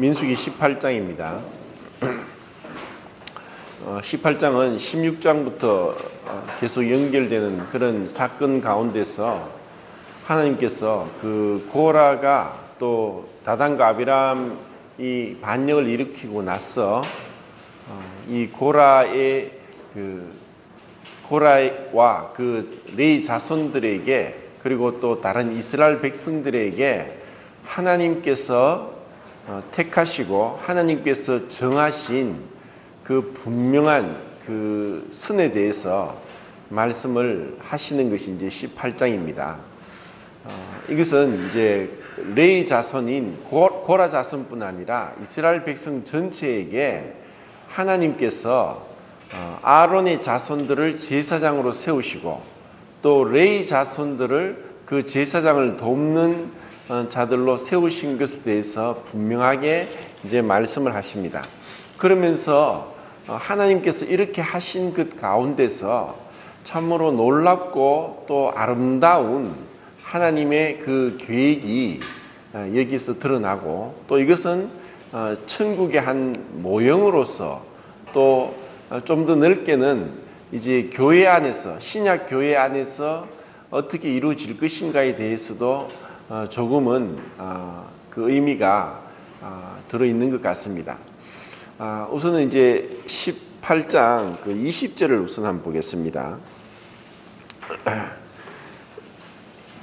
민수기 18장입니다. 어, 18장은 16장부터 계속 연결되는 그런 사건 가운데서 하나님께서 그 고라가 또 다단과 아비람이 반역을 일으키고 나서 어, 이 고라의 그 고라와 그 레이 자손들에게 그리고 또 다른 이스라엘 백성들에게 하나님께서 어, 택하시고 하나님께서 정하신 그 분명한 그 선에 대해서 말씀을 하시는 것이 이제 18장입니다. 어, 이것은 이제 레이 자손인 고, 고라 자손뿐 아니라 이스라엘 백성 전체에게 하나님께서 어, 아론의 자손들을 제사장으로 세우시고 또 레이 자손들을 그 제사장을 돕는 어, 자들로 세우신 것에 대해서 분명하게 이제 말씀을 하십니다. 그러면서 어, 하나님께서 이렇게 하신 것 가운데서 참으로 놀랍고 또 아름다운 하나님의 그 계획이 어, 여기서 드러나고 또 이것은 천국의 한 모형으로서 또 좀 더 넓게는 이제 교회 안에서 신약 교회 안에서 어떻게 이루어질 것인가에 대해서도 어, 조금은 어, 그 의미가 어, 들어 있는 것 같습니다. 아, 우선은 이제 18장 그 20절을 우선 한번 보겠습니다.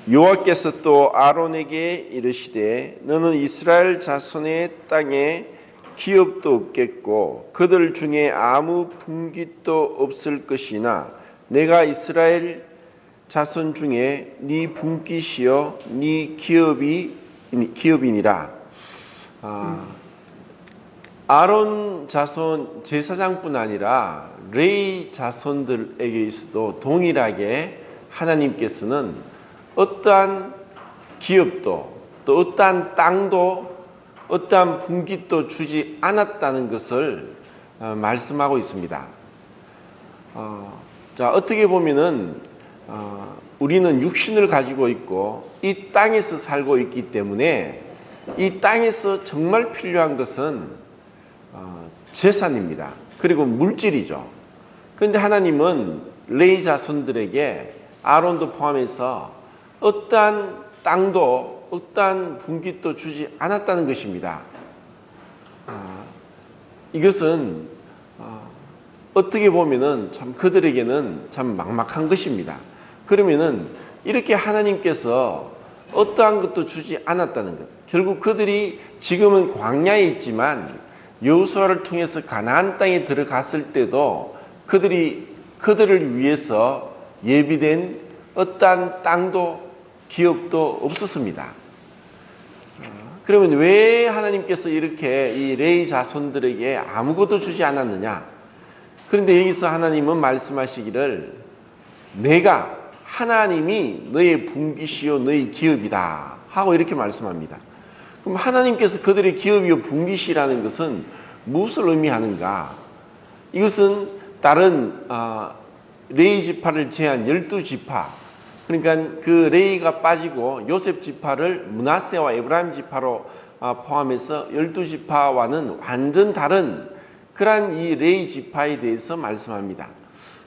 여호와께서 또 아론에게 이르시되 너는 이스라엘 자손의 땅에 기업도 없겠고 그들 중에 아무 분깃도 없을 것이나 내가 이스라엘 자손 중에 네 분깃이요 네 기업이 기업이니라. 아, 아론 자손 제사장뿐 아니라 레이 자손들에게 있어도 동일하게 하나님께서는 어떠한 기업도 또 어떠한 땅도 어떠한 분깃도 주지 않았다는 것을 어, 말씀하고 있습니다. 어, 자 어떻게 보면은 어, 우리는 육신을 가지고 있고 이 땅에서 살고 있기 때문에 이 땅에서 정말 필요한 것은 어, 재산입니다. 그리고 물질이죠. 그런데 하나님은 레이 자손들에게 아론도 포함해서 어떠한 땅도 어떠한 분깃도 주지 않았다는 것입니다. 아, 이것은 어, 어떻게 보면은 참 그들에게는 참 막막한 것입니다. 그러면은 이렇게 하나님께서 어떠한 것도 주지 않았다는 것. 결국 그들이 지금은 광야에 있지만 여호수아를 통해서 가나안 땅에 들어갔을 때도 그들이 그들을 위해서 예비된 어떠한 땅도 기업도 없었습니다. 그러면 왜 하나님께서 이렇게 이 레이 자손들에게 아무것도 주지 않았느냐? 그런데 여기서 하나님은 말씀하시기를 내가 하나님이 너의 분기시요 너의 기업이다 하고 이렇게 말씀합니다. 그럼 하나님께서 그들의 기업이요 분기시라는 것은 무엇을 의미하는가? 이것은 다른 어, 레이 지파를 제한 열두 지파 그러니까 그 레이가 빠지고 요셉 지파를 문하세와 에브라임 지파로 어, 포함해서 열두 지파와는 완전 다른 그러한 이 레이 지파에 대해서 말씀합니다.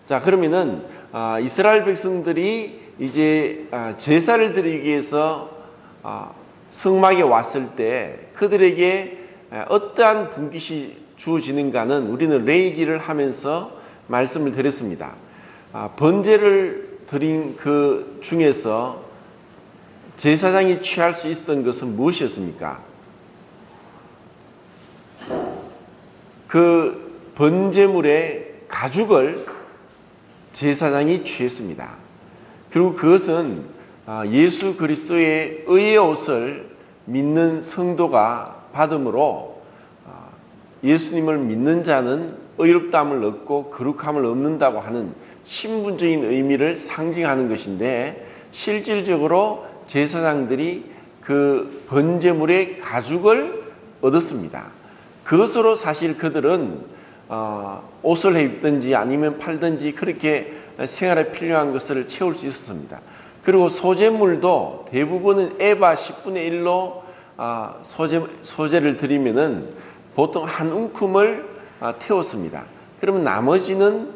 자 그러면은 어, 이스라엘 백성들이 이제 제사를 드리기 위해서 성막에 왔을 때 그들에게 어떠한 분깃이 주어지는가는 우리는 레이기를 하면서 말씀을 드렸습니다. 아, 번제를 드린 그 중에서 제사장이 취할 수 있었던 것은 무엇이었습니까? 그 번제물의 가죽을 제사장이 취했습니다. 그리고 그것은 아, 예수 그리스도의 의의 옷을 믿는 성도가 받음으로 아, 예수님을 믿는 자는 의롭다함을 얻고 거룩함을 얻는다고 하는 신분적인 의미를 상징하는 것인데 실질적으로 제사장들이 그 번제물의 가죽을 얻었습니다. 그것으로 사실 그들은 어, 옷을 입든지 아니면 팔든지 그렇게 생활에 필요한 것을 채울 수 있었습니다. 그리고 소재물도 대부분은 에바 10분의 1로 아, 소재, 소재를 드리면은 보통 한 움큼을 아, 태웠습니다. 그러면 나머지는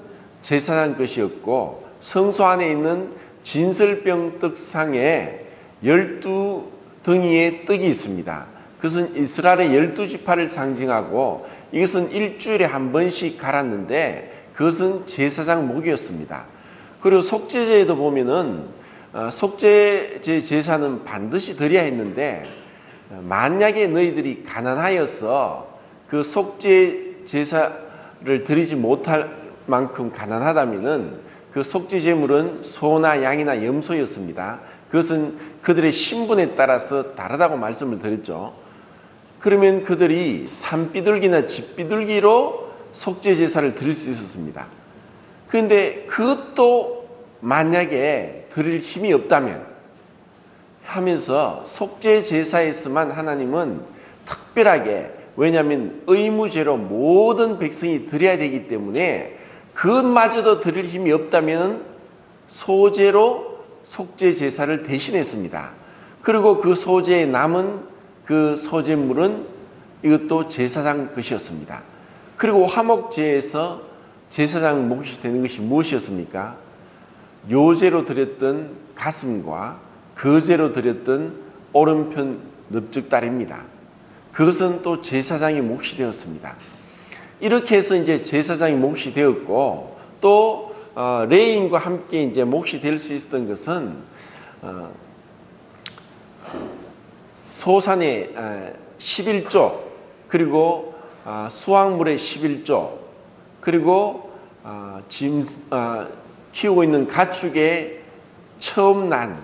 제사장 것이었고 성소 안에 있는 진설병 떡상에 열두 덩이의 떡이 있습니다. 그것은 이스라엘의 열두 지파를 상징하고 이것은 일주일에 한 번씩 갈았는데 그것은 제사장 목이었습니다. 그리고 속죄제에도 보면은 어, 속죄제 제사는 반드시 드려야 했는데 어, 만약에 너희들이 가난하여서 그 속죄 제사를 드리지 못할 만큼 가난하다면은 그 속죄 제물은 소나 양이나 염소였습니다. 그것은 그들의 신분에 따라서 다르다고 말씀을 드렸죠. 그러면 그들이 산비둘기나 집비둘기로 속죄 제사를 드릴 수 있었습니다. 그런데 그것도 만약에 드릴 힘이 없다면 하면서 속죄 제사에서만 하나님은 특별하게 왜냐하면 의무제로 모든 백성이 드려야 되기 때문에 그것마저도 드릴 힘이 없다면 소제로 속죄 제사를 대신했습니다. 그리고 그 소제에 남은 그 소제물은 이것도 제사장 것이었습니다. 그리고 화목제에서 제사장 몫이 되는 것이 무엇이었습니까? 요제로 드렸던 가슴과 거제로 드렸던 오른편 넓적다리입니다. 그것은 또 제사장의 몫이 되었습니다. 이렇게 해서 이제 제사장이 몫이 되었고 또 어, 레인과 함께 이제 몫이 될 수 있었던 것은 어, 소산의 어, 11조 그리고 어, 수확물의 11조 그리고 어, 짐 어, 키우고 있는 가축의 처음 난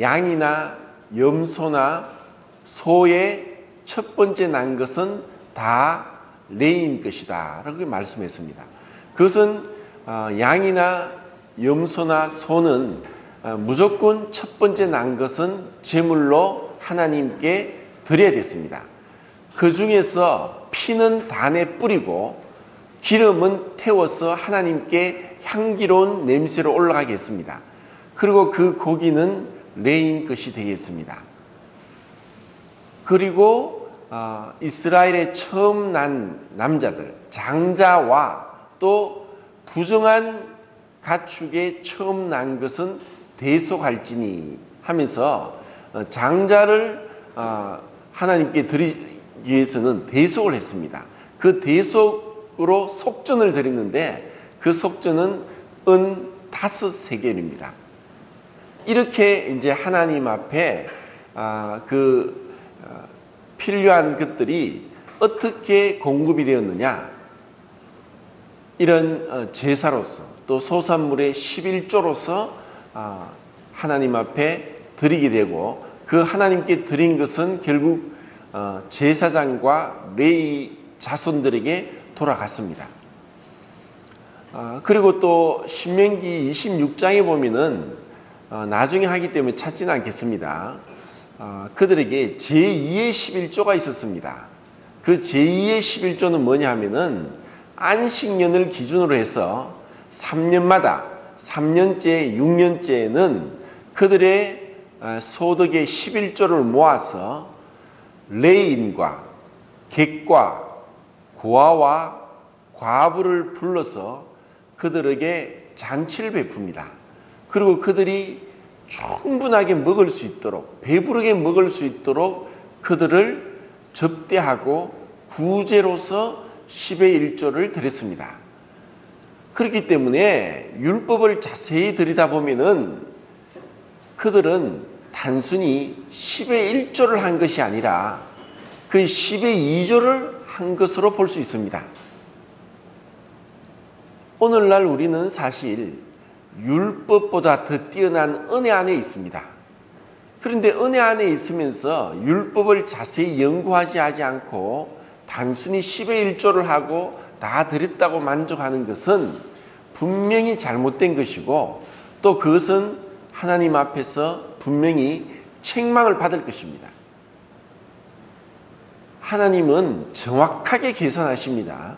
양이나 염소나 소의 첫 번째 난 것은 다 레인 것이다. 라고 말씀했습니다. 그것은 어, 양이나 염소나 소는 어, 무조건 첫 번째 난 것은 제물로 하나님께 드려야 됐습니다. 그 중에서 피는 단에 뿌리고 기름은 태워서 하나님께 향기로운 냄새로 올라가게 했습니다. 그리고 그 고기는 레인 것이 되겠습니다. 그리고 어, 이스라엘의 처음 난 남자들 장자와 또 부정한 가축의 처음 난 것은 대속할지니 하면서 어, 장자를 어, 하나님께 드리기 위해서는 대속을 했습니다. 그 대속으로 속전을 드렸는데 그 속전은 은 다섯 세겔입니다. 이렇게 이제 하나님 앞에 아, 그 어, 필요한 것들이 어떻게 공급이 되었느냐 이런 어, 제사로서 또 소산물의 11조로서 아, 하나님 앞에 드리게 되고 그 하나님께 드린 것은 결국 어, 제사장과 레이 자손들에게 돌아갔습니다. 아, 그리고 또 신명기 26장에 보면은 어, 나중에 하기 때문에 찾지는 않겠습니다. 어, 그들에게 제2의 11조가 있었습니다. 그 제2의 11조는 뭐냐 하면은 안식년을 기준으로 해서 3년마다 3년째, 6년째에는 그들의 어, 소득의 11조를 모아서 레인과 객과 고아와 과부를 불러서 그들에게 잔치를 베풉니다. 그리고 그들이 충분하게 먹을 수 있도록 배부르게 먹을 수 있도록 그들을 접대하고 구제로서 10의 1조를 드렸습니다. 그렇기 때문에 율법을 자세히 들여다보면은 그들은 단순히 10의 1조를 한 것이 아니라 그 10의 2조를 한 것으로 볼 수 있습니다. 오늘날 우리는 사실 율법보다 더 뛰어난 은혜 안에 있습니다. 그런데 은혜 안에 있으면서 율법을 자세히 연구하지 하지 않고 단순히 10의 1조를 하고 다 드렸다고 만족하는 것은 분명히 잘못된 것이고 또 그것은 하나님 앞에서 분명히 책망을 받을 것입니다. 하나님은 정확하게 계산하십니다.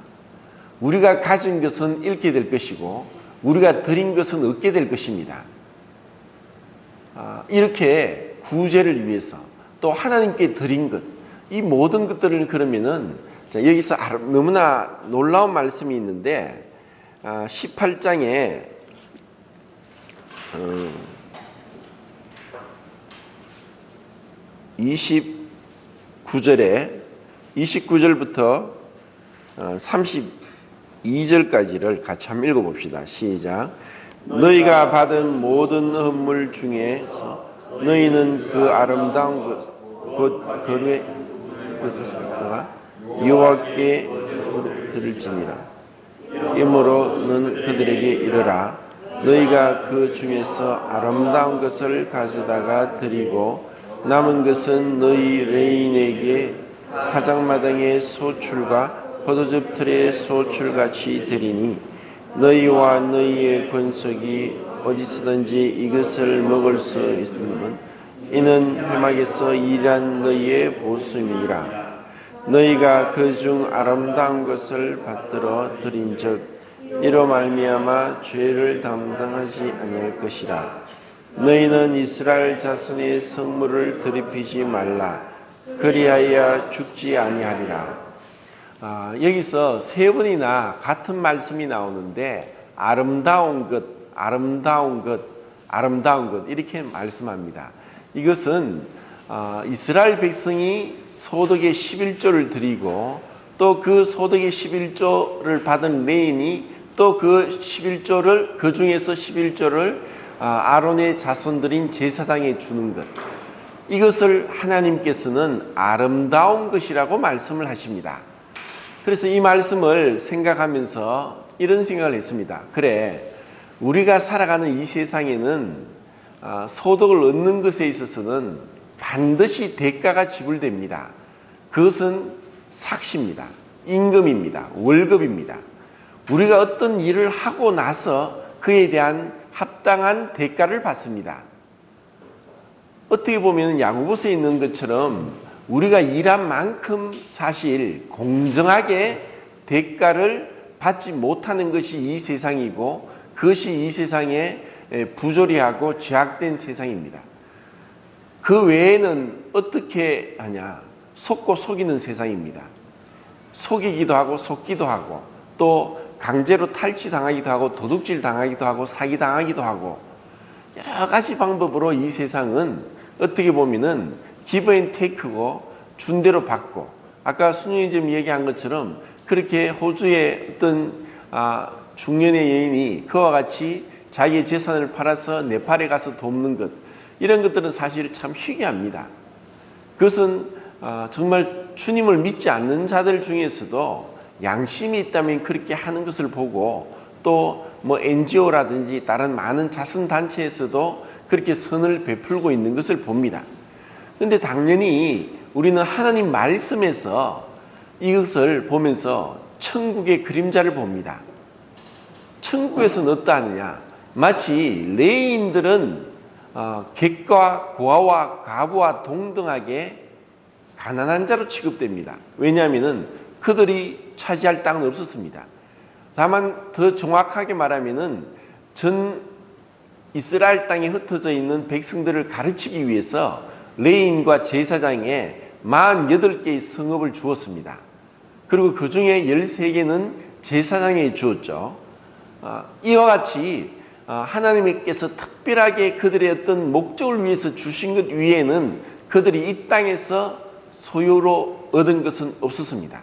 우리가 가진 것은 잃게 될 것이고 우리가 드린 것은 얻게 될 것입니다. 아, 이렇게 구제를 위해서 또 하나님께 드린 것, 이 모든 것들을 그러면은 자, 여기서 너무나 놀라운 말씀이 있는데 아, 18장에 29절에 29절부터 어, 32절까지를 같이 한번 읽어봅시다. 시작. 너희가 받은 모든 헌물 중에서 너희는 그 아름다운 것, 곧 거루의 것과 여호와께 드릴지니라. 이므로 너는 그들에게 이르라. 너희가 그 중에서 아름다운 것을 가져다가 드리고 남은 것은 너희 레인에게 타작마당의 소출과 포도즙 틀의 소출같이 드리니 너희와 너희의 권속이 어디서든지 이것을 먹을 수 있으면 이는 회막에서 일한 너희의 보수이라. 너희가 그 중 아름다운 것을 받들어 드린즉 이로 말미암아 죄를 담당하지 아니할 것이라 너희는 이스라엘 자손의 성물을 드리피지 말라 그리하여 죽지 아니하리라 아, 여기서 세 번이나 같은 말씀이 나오는데 아름다운 것, 아름다운 것, 아름다운 것 이렇게 말씀합니다. 이것은 아, 이스라엘 백성이 소득의 11조를 드리고 또 그 소득의 11조를 받은 레인이 또 그 11조를 그 중에서 11조를 아, 아론의 자손들인 제사장에 주는 것. 이것을 하나님께서는 아름다운 것이라고 말씀을 하십니다. 그래서 이 말씀을 생각하면서 이런 생각을 했습니다. 그래, 우리가 살아가는 이 세상에는 아, 소득을 얻는 것에 있어서는 반드시 대가가 지불됩니다. 그것은 삭시입니다. 임금입니다. 월급입니다. 우리가 어떤 일을 하고 나서 그에 대한 합당한 대가를 받습니다. 어떻게 보면 야구부서에 있는 것처럼 우리가 일한 만큼 사실 공정하게 대가를 받지 못하는 것이 이 세상이고 그것이 이 세상에 부조리하고 제약된 세상입니다. 그 외에는 어떻게 하냐? 속고 속이는 세상입니다. 속이기도 하고 속기도 하고 또 강제로 탈취당하기도 하고 도둑질 당하기도 하고 사기 당하기도 하고 여러 가지 방법으로 이 세상은 어떻게 보면은 기브 앤 테이크고 준 대로 받고 아까 순영이좀 얘기한 것처럼 그렇게 호주의 어떤 아, 중년의 여인이 그와 같이 자기의 재산을 팔아서 네팔에 가서 돕는 것 이런 것들은 사실 참 희귀합니다. 그것은 아, 정말 주님을 믿지 않는 자들 중에서도 양심이 있다면 그렇게 하는 것을 보고 또 뭐 NGO라든지 다른 많은 자선 단체에서도 그렇게 선을 베풀고 있는 것을 봅니다. 근데 당연히 우리는 하나님 말씀에서 이것을 보면서 천국의 그림자를 봅니다. 천국에서는 어떠하느냐? 마치 레인들은 어, 객과 고아와 가부와 동등하게 가난한 자로 취급됩니다. 왜냐하면 그들이 차지할 땅은 없었습니다. 다만 더 정확하게 말하면은 전 이스라엘 땅에 흩어져 있는 백성들을 가르치기 위해서 레인과 제사장에 48개의 성읍을 주었습니다. 그리고 그 중에 13개는 제사장에 주었죠. 아, 이와 같이 아, 하나님께서 특별하게 그들의 어떤 목적을 위해서 주신 것 위에는 그들이 이 땅에서 소유로 얻은 것은 없었습니다.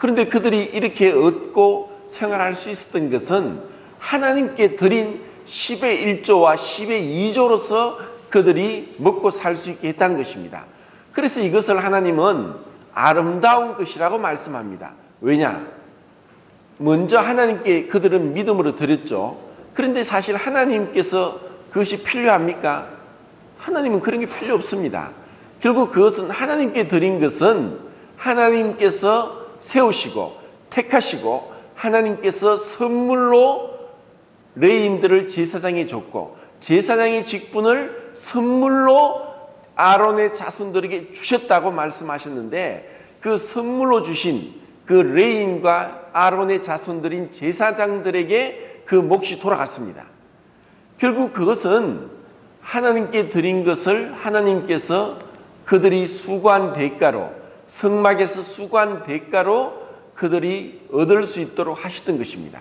그런데 그들이 이렇게 얻고 생활할 수 있었던 것은 하나님께 드린 10의 1조와 10의 2조로서 그들이 먹고 살 수 있게 했다는 것입니다. 그래서 이것을 하나님은 아름다운 것이라고 말씀합니다. 왜냐? 먼저 하나님께 그들은 믿음으로 드렸죠. 그런데 사실 하나님께서 그것이 필요합니까? 하나님은 그런 게 필요 없습니다. 결국 그것은 하나님께 드린 것은 하나님께서 세우시고 택하시고 하나님께서 선물로 레인들을 제사장에 줬고 제사장의 직분을 선물로 아론의 자손들에게 주셨다고 말씀하셨는데 그 선물로 주신 그 레인과 아론의 자손들인 제사장들에게 그 몫이 돌아갔습니다. 결국 그것은 하나님께 드린 것을 하나님께서 그들이 수고한 대가로 성막에서 수고한 대가로 그들이 얻을 수 있도록 하셨던 것입니다.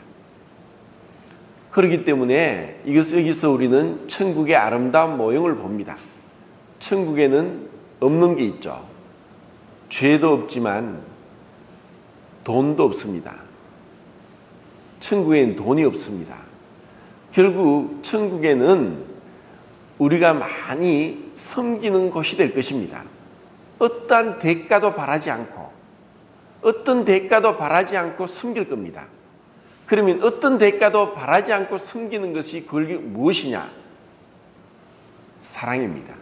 그렇기 때문에 이것 여기서 우리는 천국의 아름다운 모형을 봅니다. 천국에는 없는 게 있죠. 죄도 없지만 돈도 없습니다. 천국에는 돈이 없습니다. 결국 천국에는 우리가 많이 섬기는 곳이 될 것입니다. 어떠한 대가도 바라지 않고 어떤 대가도 바라지 않고 섬길 겁니다. 그러면 어떤 대가도 바라지 않고 섬기는 것이 그게 무엇이냐? 사랑입니다.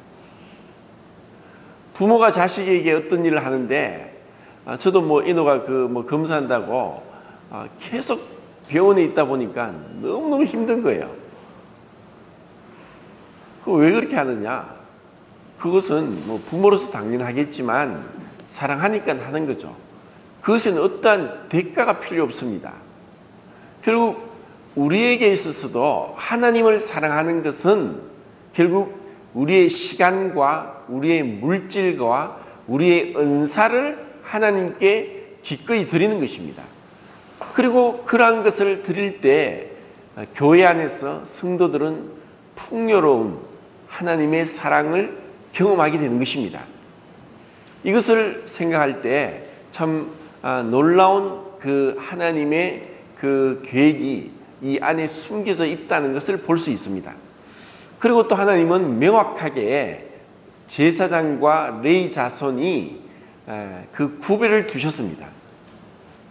부모가 자식에게 어떤 일을 하는데 아, 저도 뭐 인호가 그 뭐 검사한다고 아, 계속 병원에 있다 보니까 너무너무 힘든 거예요. 그 왜 그렇게 하느냐? 그것은 뭐 부모로서 당연하겠지만 사랑하니까 하는 거죠. 그것에는 어떠한 대가가 필요 없습니다. 결국 우리에게 있어서도 하나님을 사랑하는 것은 결국 우리의 시간과 우리의 물질과 우리의 은사를 하나님께 기꺼이 드리는 것입니다. 그리고 그러한 것을 드릴 때 교회 안에서 성도들은 풍요로운 하나님의 사랑을 경험하게 되는 것입니다. 이것을 생각할 때참 아, 놀라운 그 하나님의 그 계획이 이 안에 숨겨져 있다는 것을 볼 수 있습니다. 그리고 또 하나님은 명확하게 제사장과 레이 자손이 그 구별을 두셨습니다.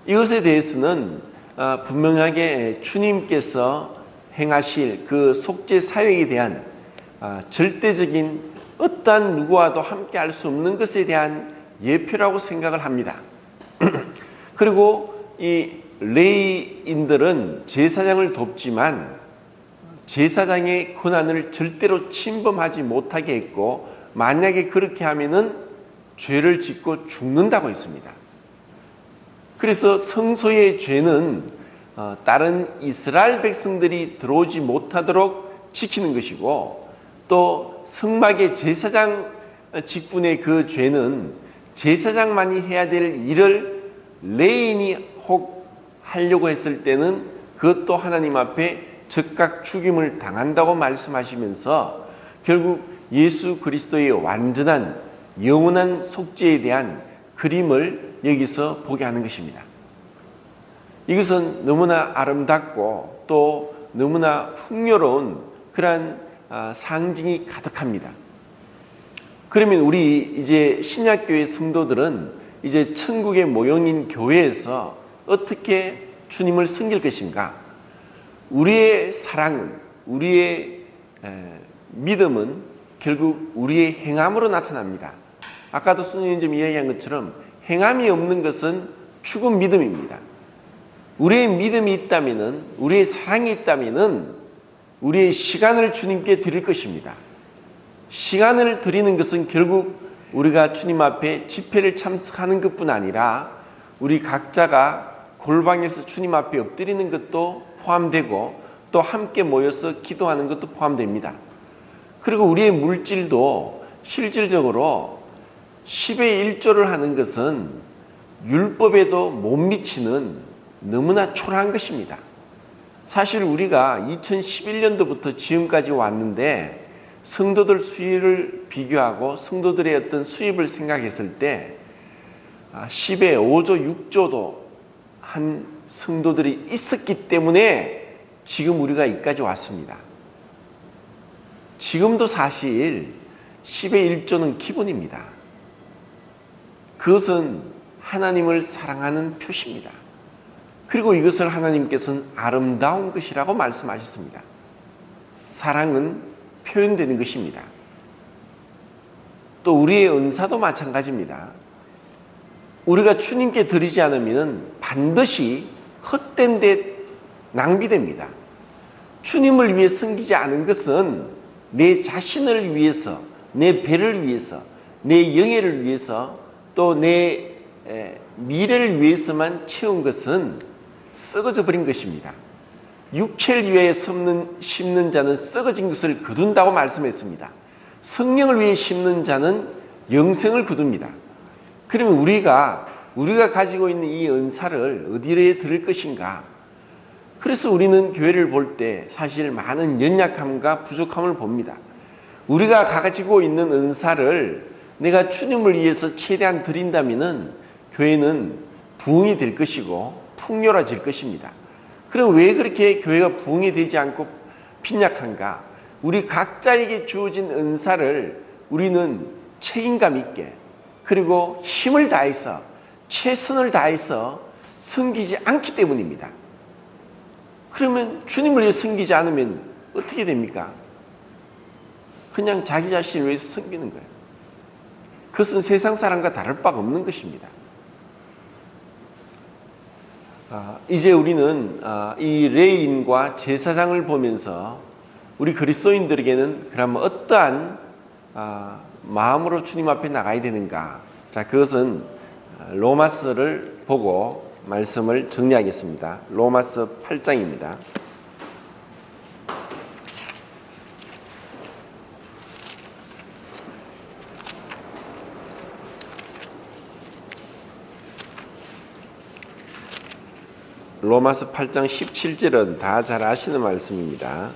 이것에 대해서는 아, 분명하게 주님께서 행하실 그 속죄 사역에 대한 아, 절대적인 어떠한 누구와도 함께 할 수 없는 것에 대한 예표라고 생각을 합니다. 그리고 이 레이인들은 제사장을 돕지만 제사장의 권한을 절대로 침범하지 못하게 했고 만약에 그렇게 하면은 죄를 짓고 죽는다고 했습니다. 그래서 성소의 죄는 어, 다른 이스라엘 백성들이 들어오지 못하도록 지키는 것이고 또 성막의 제사장 직분의 그 죄는 제사장만이 해야 될 일을 레인이 혹 하려고 했을 때는 그것도 하나님 앞에 즉각 죽임을 당한다고 말씀하시면서 결국 예수 그리스도의 완전한 영원한 속죄에 대한 그림을 여기서 보게 하는 것입니다. 이것은 너무나 아름답고 또 너무나 풍요로운 그러한 아, 상징이 가득합니다. 그러면 우리 이제 신약교회 성도들은 이제 천국의 모형인 교회에서 어떻게 주님을 섬길 것인가? 우리의 사랑은, 우리의 믿음은 결국 우리의 행함으로 나타납니다. 아까도 수님이 좀 이야기한 것처럼 행함이 없는 것은 죽은 믿음입니다. 우리의 믿음이 있다면은, 우리의 사랑이 있다면은, 우리의 시간을 주님께 드릴 것입니다. 시간을 드리는 것은 결국 우리가 주님 앞에 집회를 참석하는 것뿐 아니라 우리 각자가 골방에서 주님 앞에 엎드리는 것도 포함되고 또 함께 모여서 기도하는 것도 포함됩니다. 그리고 우리의 물질도 실질적으로 10의 1조를 하는 것은 율법에도 못 미치는 너무나 초라한 것입니다. 사실 우리가 2011년도부터 지금까지 왔는데 성도들 수입을 비교하고 성도들의 어떤 수입을 생각했을 때 10의 5조, 6조도 한 성도들이 있었기 때문에 지금 우리가 여기까지 왔습니다. 지금도 사실 10의 1조는 기본입니다. 그것은 하나님을 사랑하는 표시입니다. 그리고 이것을 하나님께서는 아름다운 것이라고 말씀하셨습니다. 사랑은 표현되는 것입니다. 또 우리의 은사도 마찬가지입니다. 우리가 주님께 드리지 않으면 반드시 헛된 데 낭비됩니다. 주님을 위해 섬기지 않은 것은 내 자신을 위해서, 내 배를 위해서, 내 영예를 위해서, 또 내 미래를 위해서만 채운 것은 썩어져 버린 것입니다. 육체를 위해 심는, 심는 자는 썩어진 것을 거둔다고 말씀했습니다. 성령을 위해 심는 자는 영생을 거둡니다. 그러면 우리가 우리가 가지고 있는 이 은사를 어디에 들을 것인가? 그래서 우리는 교회를 볼 때 사실 많은 연약함과 부족함을 봅니다. 우리가 가지고 있는 은사를 내가 주님을 위해서 최대한 드린다면은 교회는 부흥이 될 것이고 풍요로워질 것입니다. 그럼 왜 그렇게 교회가 부흥이 되지 않고 빈약한가? 우리 각자에게 주어진 은사를 우리는 책임감 있게 그리고 힘을 다해서 최선을 다해서 섬기지 않기 때문입니다. 그러면 주님을 위해 섬기지 않으면 어떻게 됩니까? 그냥 자기 자신을 위해서 섬기는 거예요. 그것은 세상 사람과 다를 바가 없는 것입니다. 아, 이제 우리는 아, 이 레인과 제사장을 보면서 우리 그리스도인들에게는 그러면 어떠한 아, 마음으로 주님 앞에 나가야 되는가? 자, 그것은 로마서를 보고 말씀을 정리하겠습니다. 로마서 8장입니다. 로마서 8장 17절은 다 잘 아시는 말씀입니다.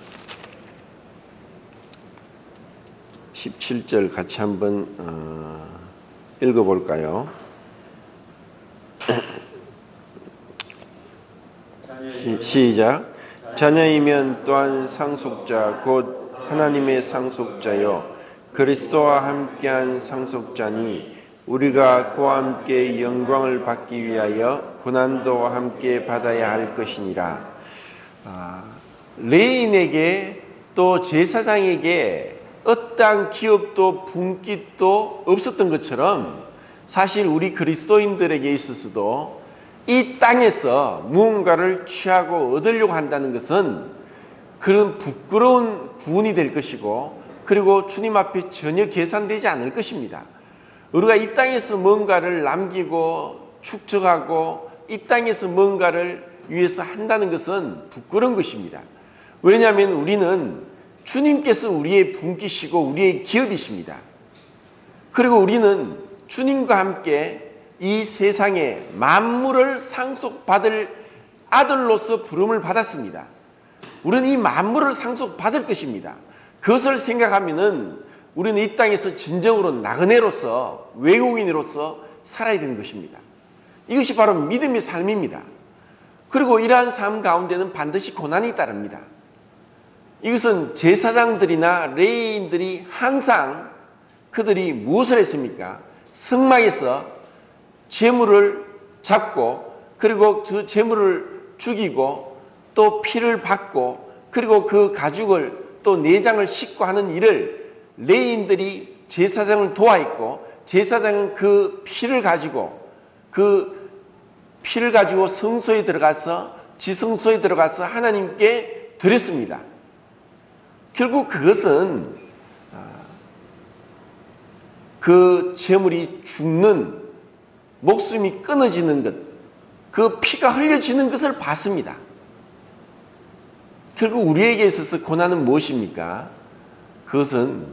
17절 같이 한번 어, 읽어볼까요? 시, 시작. 자녀이면 또한 상속자 곧 하나님의 상속자요 그리스도와 함께한 상속자니 우리가 그와 함께 영광을 받기 위하여 고난도 함께 받아야 할 것이니라. 아, 레인에게 또 제사장에게 어떠한 기업도 분깃도 없었던 것처럼 사실 우리 그리스도인들에게 있어서도 이 땅에서 무언가를 취하고 얻으려고 한다는 것은 그런 부끄러운 구원이 될 것이고 그리고 주님 앞에 전혀 계산되지 않을 것입니다. 우리가 이 땅에서 뭔가를 남기고 축적하고 이 땅에서 뭔가를 위해서 한다는 것은 부끄러운 것입니다. 왜냐하면 우리는 주님께서 우리의 분기시고 우리의 기업이십니다. 그리고 우리는 주님과 함께 이 세상에 만물을 상속받을 아들로서 부름을 받았습니다. 우리는 이 만물을 상속받을 것입니다. 그것을 생각하면은 우리는 이 땅에서 진정으로 나그네로서 외국인으로서 살아야 되는 것입니다. 이것이 바로 믿음의 삶입니다. 그리고 이러한 삶 가운데는 반드시 고난이 따릅니다. 이것은 제사장들이나 레인들이 항상 그들이 무엇을 했습니까? 성막에서 재물을 잡고 그리고 그 재물을 죽이고 또 피를 받고 그리고 그 가죽을 또 내장을 씻고 하는 일을 레인들이 제사장을 도와있고 제사장은 그 피를 가지고 그 피를 가지고 성소에 들어가서 지성소에 들어가서 하나님께 드렸습니다. 결국 그것은 그 재물이 죽는 목숨이 끊어지는 것, 그 피가 흘려지는 것을 봤습니다. 결국 우리에게 있어서 고난은 무엇입니까? 그것은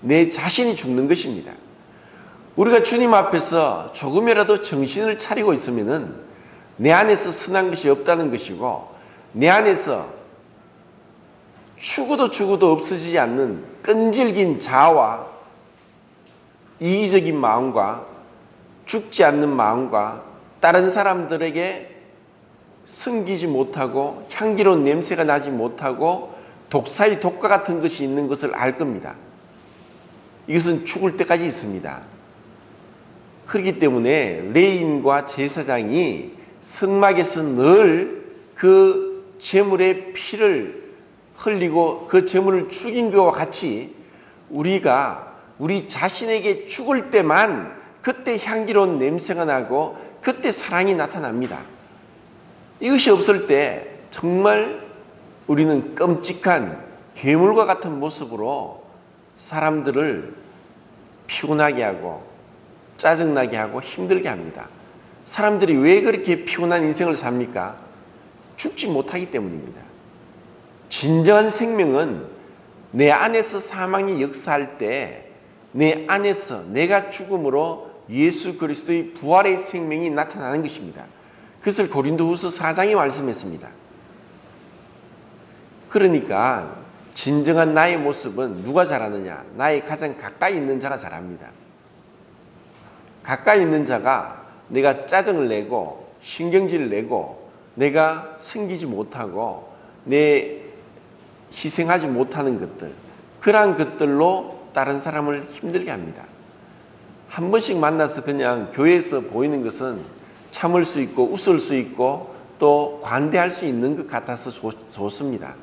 내 자신이 죽는 것입니다. 우리가 주님 앞에서 조금이라도 정신을 차리고 있으면은 내 안에서 선한 것이 없다는 것이고 내 안에서 죽어도 죽어도 없어지지 않는 끈질긴 자와 이기적인 마음과 죽지 않는 마음과 다른 사람들에게 섬기지 못하고 향기로운 냄새가 나지 못하고 독사의 독과 같은 것이 있는 것을 알 겁니다. 이것은 죽을 때까지 있습니다. 그렇기 때문에 레인과 제사장이 성막에서 늘 그 제물의 피를 흘리고 그 제물을 죽인 것과 같이 우리가 우리 자신에게 죽을 때만 그때 향기로운 냄새가 나고 그때 사랑이 나타납니다. 이것이 없을 때 정말 우리는 끔찍한 괴물과 같은 모습으로 사람들을 피곤하게 하고 짜증나게 하고 힘들게 합니다. 사람들이 왜 그렇게 피곤한 인생을 삽니까? 죽지 못하기 때문입니다. 진정한 생명은 내 안에서 사망이 역사할 때 내 안에서 내가 죽음으로 예수 그리스도의 부활의 생명이 나타나는 것입니다. 그것을 고린도후서 4장에 말씀했습니다. 그러니까 진정한 나의 모습은 누가 잘하느냐? 나의 가장 가까이 있는 자가 잘합니다. 가까이 있는 자가 내가 짜증을 내고 신경질을 내고 내가 숨기지 못하고 내 희생하지 못하는 것들 그러한 것들로 다른 사람을 힘들게 합니다. 한 번씩 만나서 그냥 교회에서 보이는 것은 참을 수 있고 웃을 수 있고 또 관대할 수 있는 것 같아서 좋, 좋습니다.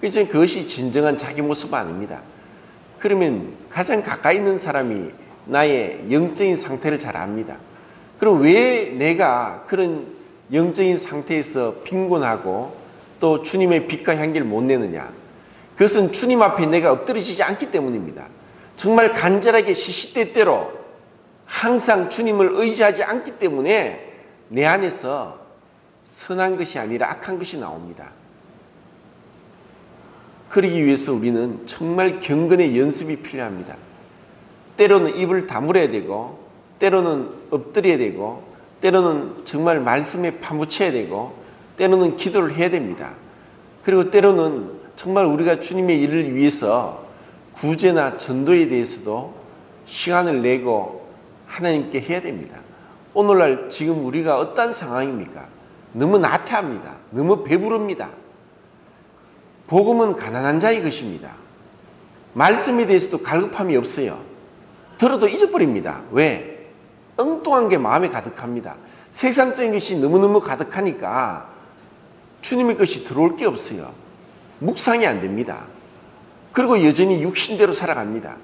그것이 진정한 자기 모습 아닙니다. 그러면 가장 가까이 있는 사람이 나의 영적인 상태를 잘 압니다. 그럼 왜 내가 그런 영적인 상태에서 빈곤하고 또 주님의 빛과 향기를 못 내느냐? 그것은 주님 앞에 내가 엎드려지지 않기 때문입니다. 정말 간절하게 시시때때로 항상 주님을 의지하지 않기 때문에 내 안에서 선한 것이 아니라 악한 것이 나옵니다. 그러기 위해서 우리는 정말 경건의 연습이 필요합니다. 때로는 입을 다물어야 되고, 때로는 엎드려야 되고, 때로는 정말 말씀에 파묻혀야 되고, 때로는 기도를 해야 됩니다. 그리고 때로는 정말 우리가 주님의 일을 위해서 구제나 전도에 대해서도 시간을 내고 하나님께 해야 됩니다. 오늘날 지금 우리가 어떤 상황입니까? 너무 나태합니다. 너무 배부릅니다. 복음은 가난한 자의 것입니다. 말씀에 대해서도 갈급함이 없어요. 들어도 잊어버립니다. 왜? 엉뚱한 게 마음에 가득합니다. 세상적인 것이 너무너무 가득하니까 주님의 것이 들어올 게 없어요. 묵상이 안 됩니다. 그리고 여전히 육신대로 살아갑니다.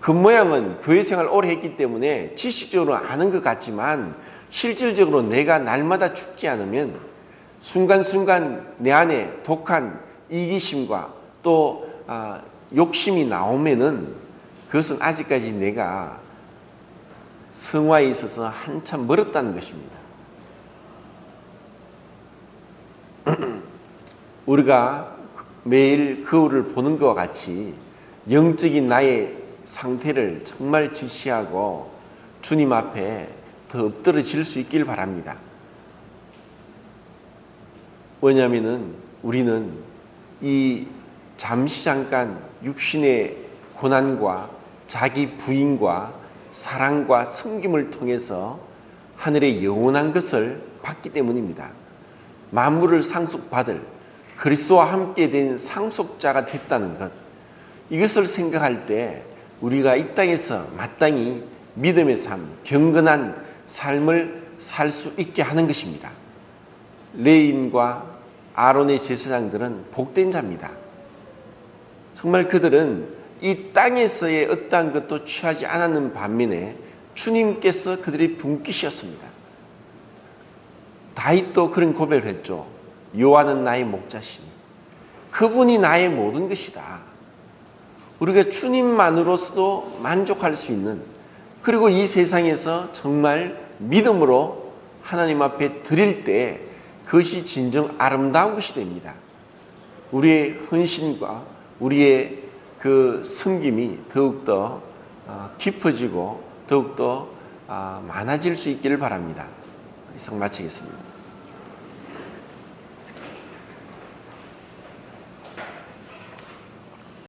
그 모양은 교회 생활 오래 했기 때문에 지식적으로 아는 것 같지만 실질적으로 내가 날마다 죽지 않으면 순간순간 내 안에 독한 이기심과 또 아, 욕심이 나오면은 그것은 아직까지 내가 성화에 있어서 한참 멀었다는 것입니다. 우리가 매일 거울을 보는 것과 같이 영적인 나의 상태를 정말 지시하고 주님 앞에 더 엎드러질 수 있길 바랍니다. 왜냐하면 우리는 이 잠시 잠깐 육신의 고난과 자기 부인과 사랑과 섬김을 통해서 하늘의 영원한 것을 받기 때문입니다. 만물을 상속받을 그리스도와 함께 된 상속자가 됐다는 것. 이것을 생각할 때 우리가 이 땅에서 마땅히 믿음의 삶, 경건한 삶을 살 수 있게 하는 것입니다. 레인과 아론의 제사장들은 복된 자입니다. 정말 그들은 이 땅에서의 어떠한 것도 취하지 않았는 반면에 주님께서 그들의 분깃이었습니다. 다윗도 그런 고백을 했죠. 요한은 나의 목자시니 그분이 나의 모든 것이다. 우리가 주님만으로서도 만족할 수 있는 그리고 이 세상에서 정말 믿음으로 하나님 앞에 드릴 때 그것이 진정 아름다운 것이 됩니다. 우리의 헌신과 우리의 그 섬김이 더욱더 어, 깊어지고 더욱더 아, 많아질 수 있기를 바랍니다. 이상 마치겠습니다.